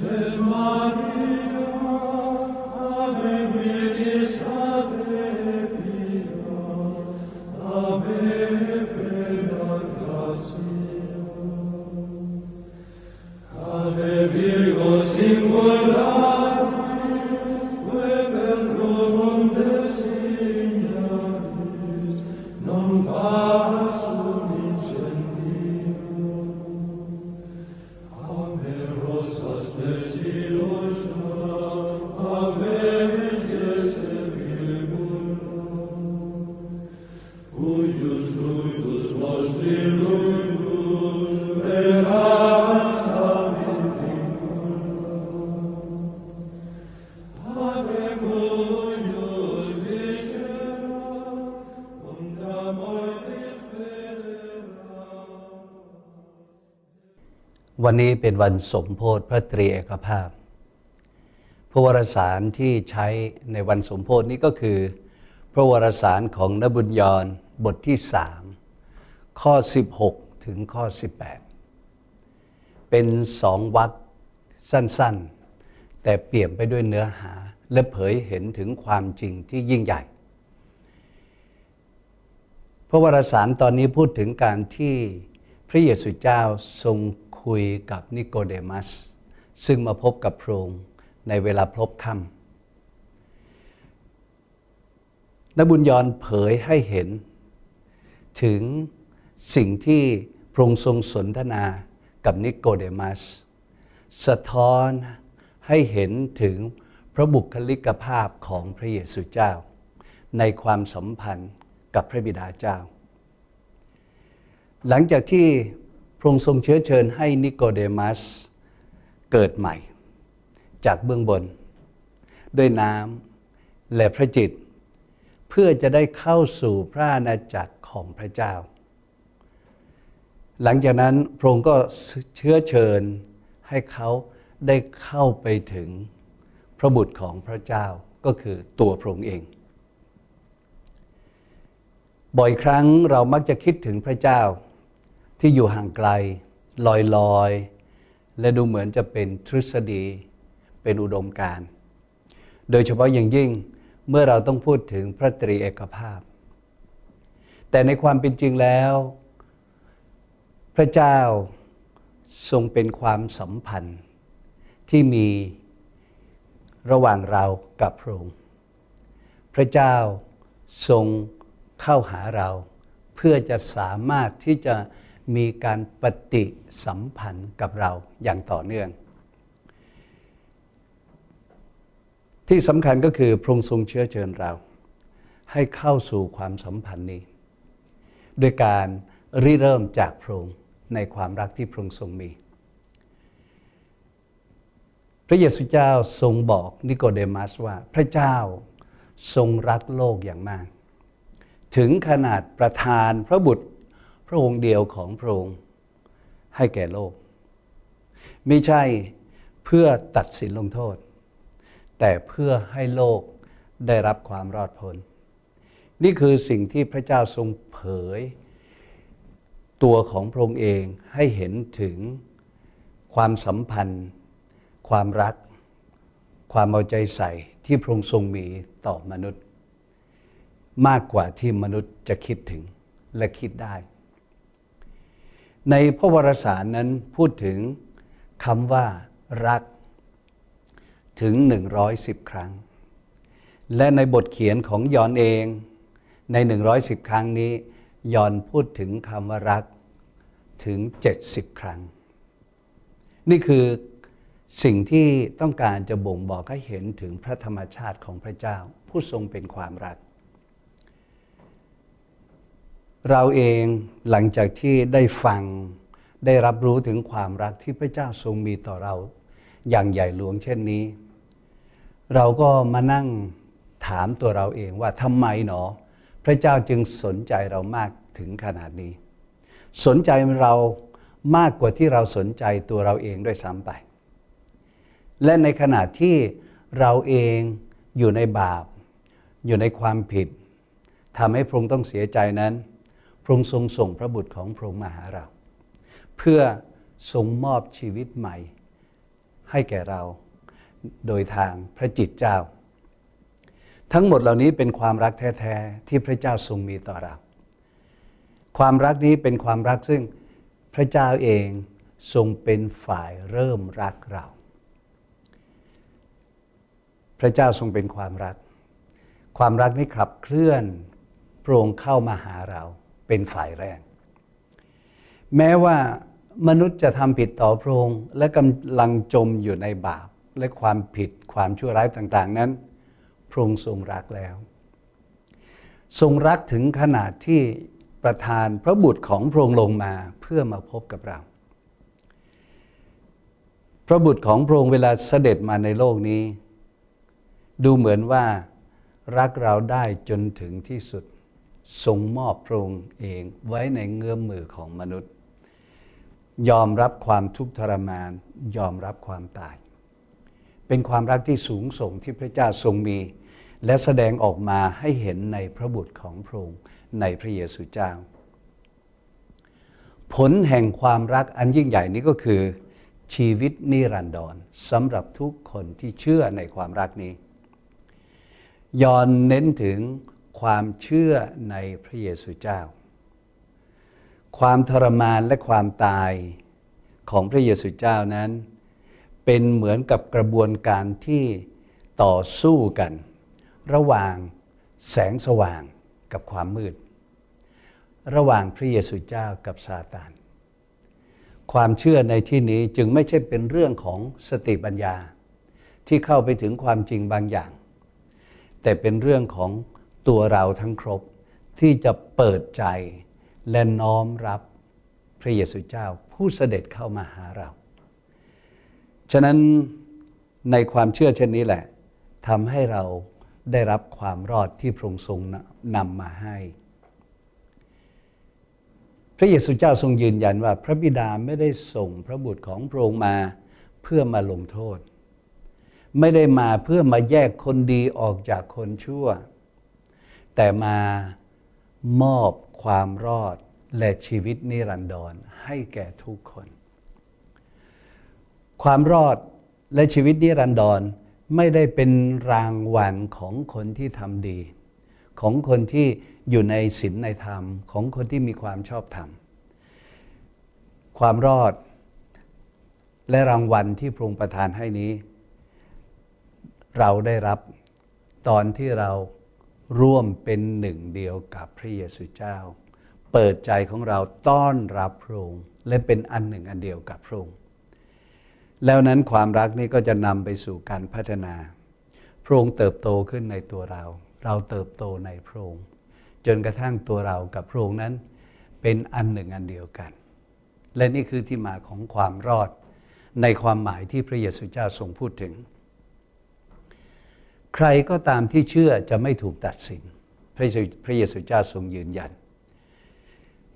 Maria วันนี้เป็นวันสมโพธิพระตรีเอกภาพ พระวรสารที่ใช้ในวันสมโพธินี้ก็คือ พระวรสารของนบุญยรบทที่สามข้อ 16 ถึงข้อ 18 เป็นสองวรรคสั้นๆ แต่เปี่ยมไปด้วยเนื้อหาและเผยเห็นถึงความจริงที่ยิ่งใหญ่ พระวรสารตอนนี้พูดถึงการที่พระเยซูเจ้าทรง คุยกับนิโกเดมัส ซึ่งมาพบกับพระองค์ในเวลาพลบค่ำนบุญยรเผยให้เห็น ถึงสิ่งที่พระองค์ทรงสนทนากับนิโกเดมัส สะท้อนให้เห็นถึงพระบุคลิกภาพของพระเยซูเจ้า ในความสัมพันธ์กับพระบิดาเจ้า หลังจากที่ พระองค์ทรงเชื้อเชิญให้นิโกเดมัสเกิดใหม่ จากเบื้องบน ด้วยน้ำและพระจิต เพื่อจะได้เข้าสู่พระอาณาจักรของพระเจ้า หลังจากนั้นพระองค์ก็เชื้อเชิญให้เขาได้เข้าไปถึงพระบุตรของพระเจ้าก็คือตัวพระองค์เอง บ่อยครั้งเรามักจะคิดถึงพระเจ้า ที่อยู่ห่างไกลลอยลอยและดูเหมือนจะเป็นทฤษฎีเป็นอุดมการโดยเฉพาะอย่างยิ่งเมื่อเราต้องพูดถึงพระตรีเอกภาพ แต่ในความเป็นจริงแล้ว พระเจ้าทรงเป็นความสัมพันธ์ ที่มีระหว่างเรากับพระองค์พระเจ้าทรงเข้าหาเรา เพื่อจะสามารถที่จะ มีการปฏิสัมพันธ์กับเราอย่างต่อเนื่อง ที่สำคัญก็คือพระองค์ทรงเชื้อเชิญเรา ให้เข้าสู่ความสัมพันธ์นี้ด้วยการริเริ่มจากพระองค์ในความรักที่พระองค์ทรงมี พระเยซูเจ้าทรงบอกนิโกเดมัสว่าพระเจ้าทรงรักโลกอย่างมาก ถึงขนาดประทานพระบุตร พระองค์เดียวของพระองค์ให้แก่โลก ไม่ใช่เพื่อตัดสินลงโทษ แต่เพื่อให้โลกได้รับความรอดพ้นนี่คือสิ่งที่พระเจ้าทรงเผย ตัวของพระองค์เองให้เห็นถึงความสัมพันธ์ ความรัก ความเอาใจใส่ที่พระองค์ทรงมีต่อมนุษย์ มากกว่าที่มนุษย์จะคิดถึงและคิดได้ ในพระวรสารนั้นพูดถึงคำว่ารักถึง 110 ครั้ง และในบทเขียนของยอนเองใน 110 ครั้งนี้ยอนพูดถึงคำว่ารักถึง 70 ครั้ง นี่คือสิ่งที่ต้องการจะบ่งบอกให้เห็นถึงพระธรรมชาติของพระเจ้า ผู้ทรงเป็นความรัก เราเองหลังจากที่ได้ฟังได้รับรู้ถึงความรักที่พระเจ้าทรงมีต่อเรา อย่างใหญ่หลวงเช่นนี้ เราก็มานั่งถามตัวเราเองว่าทำไมหนอ พระเจ้าจึงสนใจเรามากถึงขนาดนี้ สนใจเรามากกว่าที่เราสนใจตัวเราเองด้วยซ้ำไป และในขณะที่เราเองอยู่ในบาป อยู่ในความผิดทำให้พระองค์ต้องเสียใจนั้น ระองค์ทรงส่งพระบุตรของพระองค์มาหาเรา เพื่อทรงมอบชีวิตใหม่ให้แก่เรา โดยทางพระจิตเจ้า ทั้งหมดเหล่านี้เป็นความรักแท้ๆที่พระเจ้าทรงมีต่อเรา ความรักนี้เป็นความรักซึ่งพระเจ้าเองทรงเป็นฝ่ายเริ่มรักเรา พระเจ้าทรงเป็นความรัก ความรักนี้ขับเคลื่อนพระองเข้ามาหาเรา เป็นฝ่ายแรก แม้ว่ามนุษย์จะทำผิดต่อพระองค์และกำลังจมอยู่ในบาปและความผิดความชั่วร้ายต่างๆ นั้น พระองค์ทรงรักแล้ว ทรงรักถึงขนาดที่ประทานพระบุตรของพระองค์ลงมาเพื่อมาพบกับเรา พระบุตรของพระองค์เวลาเสด็จมาในโลกนี้ ดูเหมือนว่ารักเราได้จนถึงที่สุด ทรงมอบพระองค์เองไว้ในเงื้อมมือของมนุษย์ ยอมรับความทุกข์ทรมาน ยอมรับความตาย เป็นความรักที่สูงส่งที่พระเจ้าทรงมี และแสดงออกมาให้เห็นในพระบุตรของพระองค์ในพระเยซูเจ้า ผลแห่งความรักอันยิ่งใหญ่นี้ก็คือ ชีวิตนิรันดรสำหรับทุกคนที่เชื่อในความรักนี้ยอนเน้นถึง ความเชื่อในพระเยซูเจ้า ความทรมานและความตายของพระเยซูเจ้านั้น เป็นเหมือนกับกระบวนการที่ต่อสู้กัน ระหว่างแสงสว่างกับความมืด ระหว่างพระเยซูเจ้ากับซาตานความเชื่อในที่นี้จึงไม่ใช่เป็นเรื่องของสติปัญญา ที่เข้าไปถึงความจริงบางอย่าง แต่เป็นเรื่องของ ตัวเราทั้งครบที่จะเปิดใจและน้อมรับพระเยซูเจ้าผู้เสด็จเข้ามาหาเรา ฉะนั้นในความเชื่อเช่นนี้แหละทำให้เราได้รับความรอดที่พระองค์ทรงนำมาให้ พระเยซูเจ้าทรงยืนยันว่าพระบิดาไม่ได้ส่งพระบุตรของพระองค์มาเพื่อมาลงโทษ ไม่ได้มาเพื่อมาแยกคนดีออกจากคนชั่ว แต่มามอบความรอดและชีวิตนิรันดรให้แก่ทุกคน ความรอดและชีวิตนิรันดรไม่ได้เป็นรางวัลของคนที่ทำดี ของคนที่อยู่ในศีลในธรรมของคนที่มีความชอบธรรม ความรอดและรางวัลที่พระองค์ประทานให้นี้ เราได้รับตอนที่เรา ร่วมเป็นหนึ่งเดียวกับพระเยซูเจ้า เปิดใจของเราต้อนรับพระองค์และเป็นอันหนึ่งอันเดียวกับพระองค์แล้วนั้นความรักนี้ก็จะนำไปสู่การพัฒนาพระองค์เติบโตขึ้นในตัวเรา เราเติบโตในพระองค์จนกระทั่งตัวเรากับพระองค์นั้น เป็นอันหนึ่งอันเดียวกัน และนี่คือที่มาของความรอดในความหมายที่พระเยซูเจ้าทรงพูดถึง ใครก็ตามที่เชื่อจะไม่ถูกตัดสิน พระเยซูเจ้าทรงยืนยัน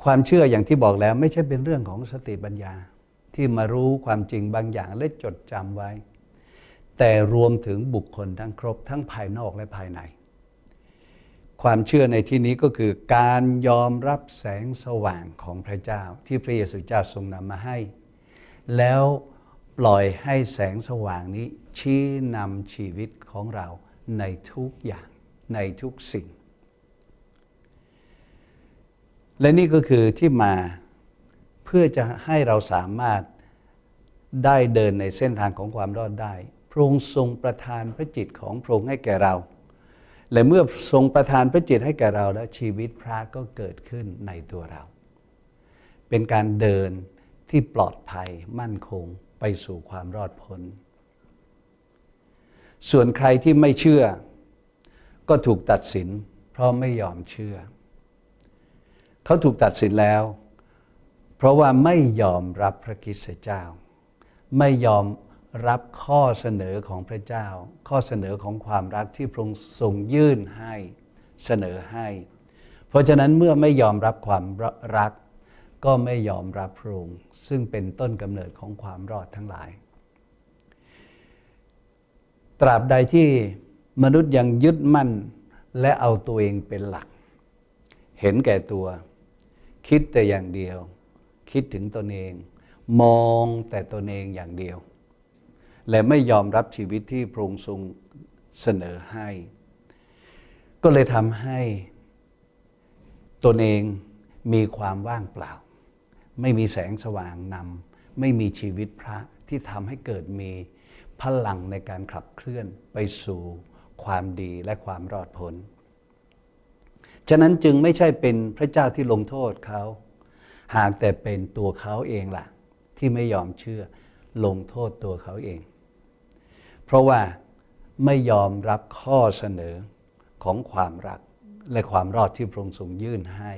ความเชื่ออย่างที่บอกแล้วไม่ใช่เป็นเรื่องของสติปัญญาที่มารู้ความจริงบางอย่างและจดจำไว้ แต่รวมถึงบุคคลทั้งครบทั้งภายนอกและภายใน ความเชื่อในที่นี้ก็คือการยอมรับแสงสว่างของพระเจ้าที่พระเยซูเจ้าทรงนำมาให้ แล้ว ปล่อยให้แสงสว่างนี้ ชี้นำชีวิตของเราในทุกอย่างในทุกสิ่ง และนี่ก็คือที่มาเพื่อจะให้เราสามารถได้เดินในเส้นทางของความรอดได้ พระองค์ทรงประทานพระจิตของพระองค์ให้แก่เรา และเมื่อทรงประทานพระจิตให้แก่เราแล้วชีวิตพระก็เกิดขึ้นในตัวเรา เป็นการเดินที่ปลอดภัยมั่นคง ไปสู่ความรอดพ้น ส่วนใครที่ไม่เชื่อ ก็ถูกตัดสิน เพราะไม่ยอมเชื่อ เขาถูกตัดสินแล้ว เพราะว่าไม่ยอมรับพระคิดเจ้า ไม่ยอมรับข้อเสนอของพระเจ้า ข้อเสนอของความรักที่พระองค์ทรงยื่นให้เสนอให้ เพราะฉะนั้นเมื่อไม่ยอมรับความรัก ก็ไม่ยอมรับพระองค์ซึ่งเป็นต้นกำเนิดของความรอดทั้งหลาย ตราบใดที่มนุษย์ยังยึดมั่นและเอาตัวเองเป็นหลัก เห็นแก่ตัว คิดแต่อย่างเดียว คิดถึงตนเอง มองแต่ตนเองอย่างเดียว และไม่ยอมรับชีวิตที่พระองค์ทรงเสนอให้ ก็เลยทำให้ตนเองมีความว่างเปล่า ไม่มีแสงสว่างนำไม่มีชีวิตพระที่ทำให้เกิดมีพลังในการขับเคลื่อนไปสู่ความดีและความรอดพ้น ฉะนั้นจึงไม่ใช่เป็นพระเจ้าที่ลงโทษเขา หากแต่เป็นตัวเขาเองล่ะ ที่ไม่ยอมเชื่อลงโทษตัวเขาเอง เพราะว่าไม่ยอมรับข้อเสนอของความรักและความรอดที่พระองค์ทรงยื่นให้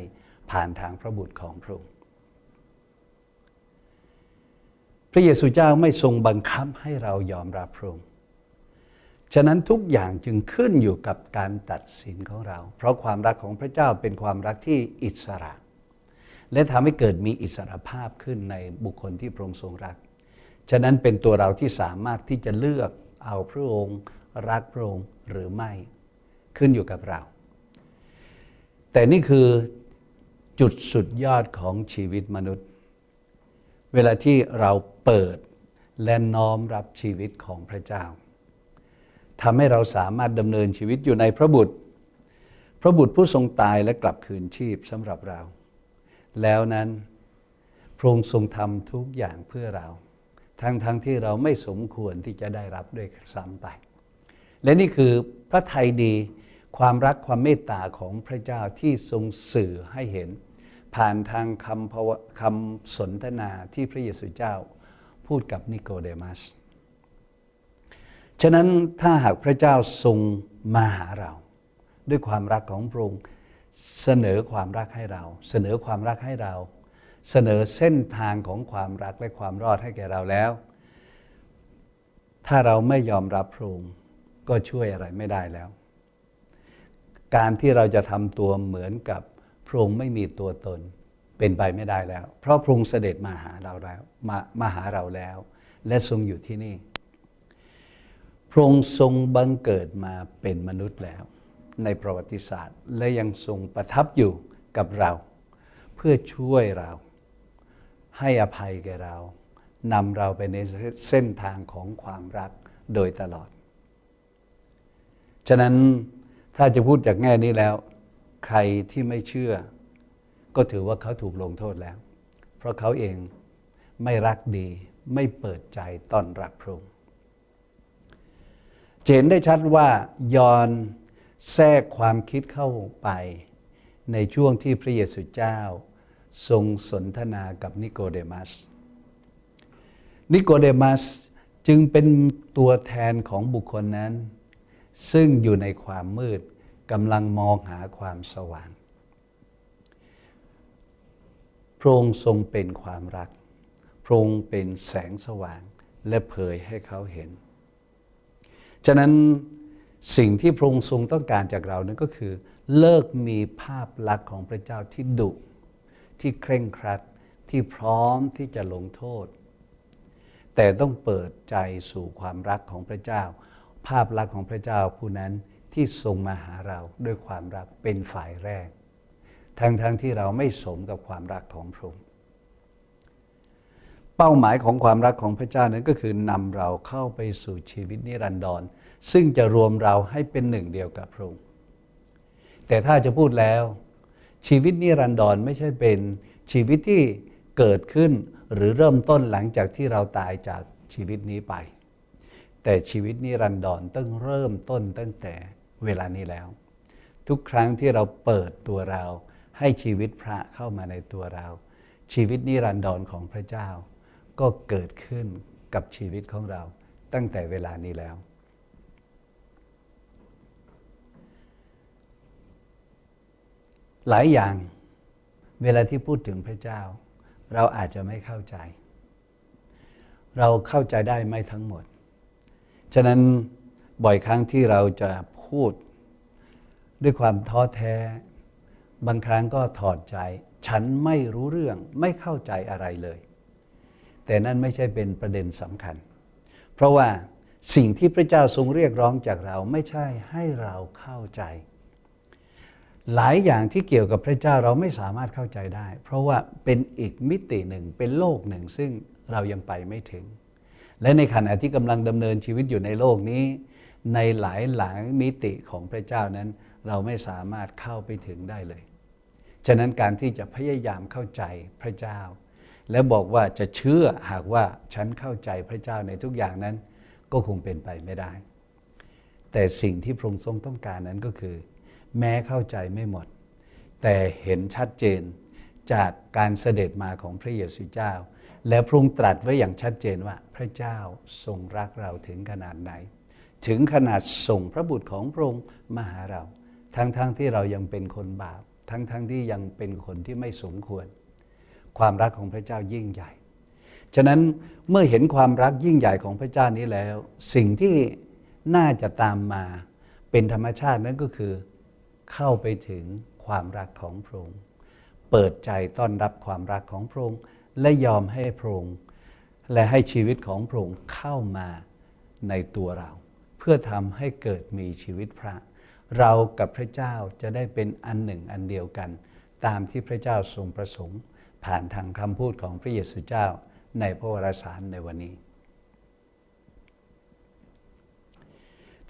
ผ่านทางพระบุตรของพระองค์ พระเยซูเจ้าไม่ทรงบังคับให้เรายอมรับพระองค์ฉะนั้นทุกอย่างจึงขึ้นอยู่กับการตัดสินของเรา เพราะความรักของพระเจ้าเป็นความรักที่อิสระ และทำให้เกิดมีอิสระภาพขึ้นในบุคคลที่พระองค์ทรงรัก ฉะนั้นเป็นตัวเราที่สามารถที่จะเลือกเอาพระองค์ รักพระองค์หรือไม่ขึ้นอยู่กับเรา แต่นี่คือจุดสุดยอดของชีวิตมนุษย์ เวลาที่เราเปิดและน้อมรับชีวิตของพระเจ้าทำให้เราสามารถดำเนินชีวิตอยู่ในพระบุตร พระบุตรผู้ทรงตายและกลับคืนชีพสำหรับเรา แล้วนั้นพระองค์ทรงทำทุกอย่างเพื่อเรา ทั้งๆทที่เราไม่สมควรที่จะได้รับด้วยซ้ำไป และนี่คือพระทัยดีความรักความเมตตาของพระเจ้าที่ทรงสื่อให้เห็น ผ่านทางคำคำสนทนาที่พระเยซูเจ้า พูดกับนิโคเดมัส ฉะนั้นถ้าหากพระเจ้าทรงมาหาเรา ด้วยความรักของพระองค์เสนอความรักให้เรา เสนอความรักให้เรา เสนอเส้นทางของความรักและความรอดให้แก่เราแล้ว ถ้าเราไม่ยอมรับพระองค์ก็ช่วยอะไรไม่ได้แล้ว การที่เราจะทำตัวเหมือนกับ ระองค์ไม่มีตัวตนเป็นไปไม่ได้แล้ว เพราะพระองค์เสด็จมาหาเราแล้วมามาหาเราแล้ว และทรงอยู่ที่นี่ พระองค์ทรงบังเกิดมาเป็นมนุษย์แล้ว ในประวัติศาสตร์ และยังทรงประทับอยู่กับเรา เพื่อช่วยเรา ให้อภัยแก่เรานำเราไปในเส้นทางของความรักโดยตลอด ฉะนั้นถ้าจะพูดจากแง่นี้แล้ว ใครที่ไม่เชื่อ ก็ถือว่าเขาถูกลงโทษแล้ว เพราะเขาเองไม่รักดีไม่เปิดใจต้อนรับพระองค์เห็นได้ชัดว่ายอนแทรกความคิดเข้าไป ในช่วงที่พระเยซูเจ้า ทรงสนทนากับนิโคเดมัส นิโคเดมัสจึงเป็นตัวแทนของบุคคลนั้น ซึ่งอยู่ในความมืด กำลังมองหาความสว่าง พระองค์ทรงเป็นความรัก พระองค์เป็นแสงสว่างและเผยให้เขาเห็น ฉะนั้นสิ่งที่พระองค์ทรงต้องการจากเรานั้นก็คือ เลิกมีภาพลักษณ์ของพระเจ้าที่ดุ ที่เคร่งครัด ที่พร้อมที่จะลงโทษ แต่ต้องเปิดใจสู่ความรักของพระเจ้า ภาพลักษณ์ของพระเจ้าผู้นั้น ที่ทรงมาหาเราด้วยความรักเป็นฝ่ายแรก ทั้งๆทที่เราไม่สมกับความรักของพระองค์เป้าหมายของความรักของพระเจ้านั้นก็คือนำเราเข้าไปสู่ชีวิตนิรันดร ซึ่งจะรวมเราให้เป็นหนึ่งเดียวกับพระองค์แต่ถ้าจะพูดแล้ว ชีวิตนิรันดรไม่ใช่เป็นชีวิตที่เกิดขึ้นหรือเริ่มต้นหลังจากที่เราตายจากชีวิตนี้ไป แต่ชีวิตนิรันดรต้องเริ่มต้นตั้งแต่ เวลานี้แล้ว ทุกครั้งที่เราเปิดตัวเรา ให้ชีวิตพระเข้ามาในตัวเรา ชีวิตนิรันดรของพระเจ้า ก็เกิดขึ้นกับชีวิตของเราตั้งแต่เวลานี้แล้ว หลายอย่างเวลาที่พูดถึงพระเจ้า เราอาจจะไม่เข้าใจ เราเข้าใจได้ไม่ทั้งหมด ฉะนั้นบ่อยครั้งที่เราจะ พูด ด้วยความท้อแท้ บางครั้งก็ถอดใจ ฉันไม่รู้เรื่องไม่เข้าใจอะไรเลย แต่นั่นไม่ใช่เป็นประเด็นสำคัญ เพราะว่าสิ่งที่พระเจ้าทรงเรียกร้องจากเราไม่ใช่ให้เราเข้าใจ หลายอย่างที่เกี่ยวกับพระเจ้าเราไม่สามารถเข้าใจได้ เพราะว่าเป็นอีกมิติหนึ่งเป็นโลกหนึ่งซึ่งเรายังไปไม่ถึง และในขณะที่กำลังดำเนินชีวิตอยู่ในโลกนี้ ในหลายหลายมิติของพระเจ้านั้น เราไม่สามารถเข้าไปถึงได้เลย ฉะนั้นการที่จะพยายามเข้าใจพระเจ้า และบอกว่าจะเชื่อหากว่าฉันเข้าใจพระเจ้าในทุกอย่างนั้น ก็คงเป็นไปไม่ได้ แต่สิ่งที่พระองค์ทรงต้องการนั้นก็คือ แม้เข้าใจไม่หมด แต่เห็นชัดเจนจากการเสด็จมาของพระเยซูเจ้า และพระองค์ตรัสไว้อย่างชัดเจนว่าพระเจ้าทรงรักเราถึงขนาดไหน ถึงขนาดส่งพระบุตรของพระองค์มาหาเรา ทั้งๆทที่เรายังเป็นคนบาป ทั้งๆทที่ยังเป็นคนที่ไม่สมควร ความรักของพระเจ้ายิ่งใหญ่ ฉะนั้นเมื่อเห็นความรักยิ่งใหญ่ของพระเจ้านี้แล้ว สิ่งที่น่าจะตามมาเป็นธรรมชาตินั้นก็คือเข้าไปถึงความรักของพระองค์ เปิดใจต้อนรับความรักของพระองค์และยอมให้พระองค์และให้ชีวิตของพระองค์เข้ามาในตัวเรา พื่อทำให้เกิดมีชีวิตพระ เรากับพระเจ้าจะได้เป็นอันหนึ่งอันเดียวกัน ตามที่พระเจ้าทรงประสงค์ ผ่านทางคำพูดของพระเยซูเจ้าในพระวรสารในวันนี้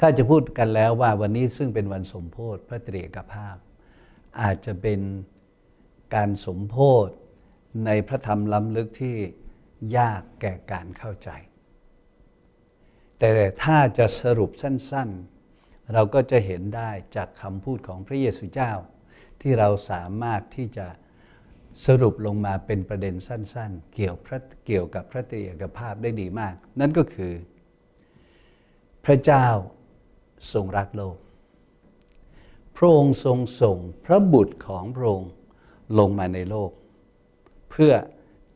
ถ้าจะพูดกันแล้วว่าวันนี้ซึ่งเป็นวันสมโพธิพระตรีเอกภาพ อาจจะเป็นการสมโพธิในพระธรรมล้ำลึกที่ยากแก่การเข้าใจ แต่ถ้าจะสรุปสั้นๆ เราก็จะเห็นได้จากคำพูดของพระเยซูเจ้า ที่เราสามารถที่จะสรุปลงมาเป็นประเด็นสั้น ๆ เกี่ยวพระเกี่ยวกับพระตรีเอกภาพได้ดีมาก นั่นก็คือ พระเจ้าทรงรักโลก พระองค์ทรงส่งพระบุตรของพระองค์ลงมาในโลก เพื่อ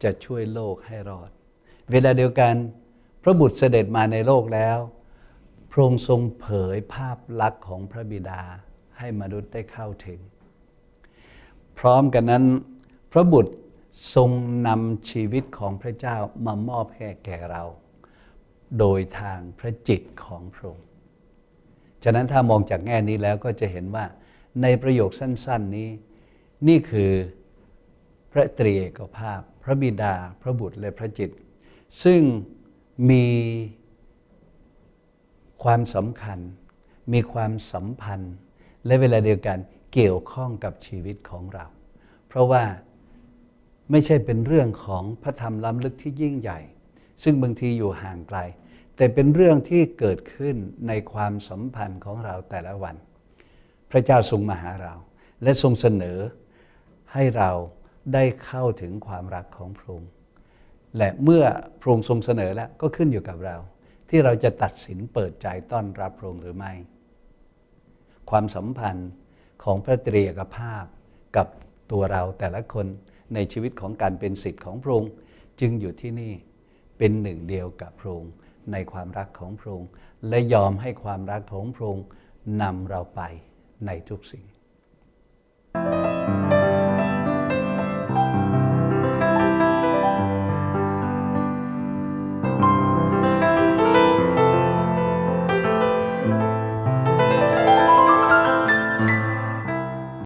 จะช่วยโลกให้รอด เวลาเดียวกัน ระบุตรเสด็จมาในโลกแล้ว พระองค์ทรงเผยภาพลักษณ์ของพระบิดาให้มนุษย์ได้เข้าถึง พร้อมกันนั้น พระบุตรทรงนำชีวิตของพระเจ้ามามอบแก่แก่เรา โดยทางพระจิตของพระองค์ฉะนั้นถ้ามองจากแง่นี้แล้วก็จะเห็นว่าในประโยคสั้น ๆนี้นี่คือพระตรีเอกภาพ พระบิดา พระบุตรและพระจิต ซึ่ง มีความสำคัญ มีความสัมพันธ์ และเวลาเดียวกันเกี่ยวข้องกับชีวิตของเรา เพราะว่าไม่ใช่เป็นเรื่องของพระธรรมล้ำลึกที่ยิ่งใหญ่ ซึ่งบางทีอยู่ห่างไกล แต่เป็นเรื่องที่เกิดขึ้นในความสัมพันธ์ของเราแต่ละวัน พระเจ้าทรงมาหาเรา และทรงเสนอให้เราได้เข้าถึงความรักของพระองค์ และเมื่อพระองค์ทรงเสนอแล้วก็ขึ้นอยู่กับเรา ที่เราจะตัดสินเปิดใจต้อนรับพระองค์หรือไม่ ความสัมพันธ์ของพระตรีเอกภาพกับตัวเราแต่ละคนในชีวิตของการเป็นสิทธิ์ของพระองค์จึงอยู่ที่นี่เป็นหนึ่งเดียวกับพระองค์ในความรักของพระองค์และยอมให้ความรักของพระองค์นำเราไปในทุกสิ่ง